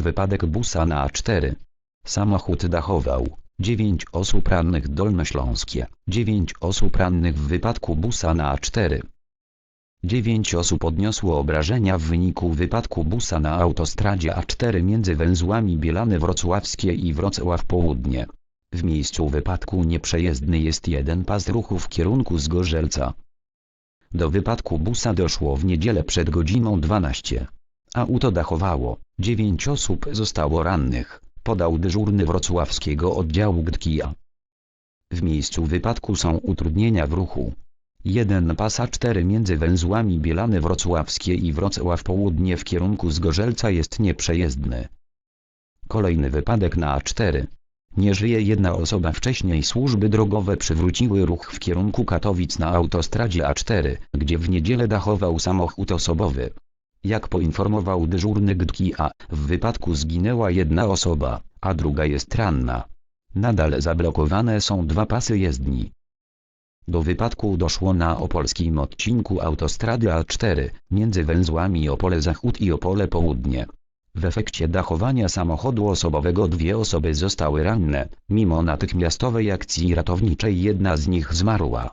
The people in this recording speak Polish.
Wypadek busa na A4. Samochód dachował. 9 osób rannych Dolnośląskie. 9 osób rannych w wypadku busa na A4. 9 osób odniosło obrażenia w wyniku wypadku busa na autostradzie A4 między węzłami Bielany Wrocławskie i Wrocław Południe. W miejscu wypadku nieprzejezdny jest jeden pas ruchu w kierunku Zgorzelca. Do wypadku busa doszło w niedzielę przed godziną 12. Auto dachowało, 9 osób zostało rannych, podał dyżurny wrocławskiego oddziału GDKiA. W miejscu wypadku są utrudnienia w ruchu. Jeden pas A4 między węzłami Bielany Wrocławskie i Wrocław Południe w kierunku Zgorzelca jest nieprzejezdny. Kolejny wypadek na A4. Nie żyje jedna osoba wcześniej służby drogowe przywróciły ruch w kierunku Katowic na autostradzie A4, gdzie w niedzielę dachował samochód osobowy. Jak poinformował dyżurny GDKiA, w wypadku zginęła jedna osoba, a druga jest ranna. Nadal zablokowane są dwa pasy jezdni. Do wypadku doszło na opolskim odcinku autostrady A4, między węzłami Opole Zachód i Opole Południe. W efekcie dachowania samochodu osobowego dwie osoby zostały ranne, mimo natychmiastowej akcji ratowniczej jedna z nich zmarła.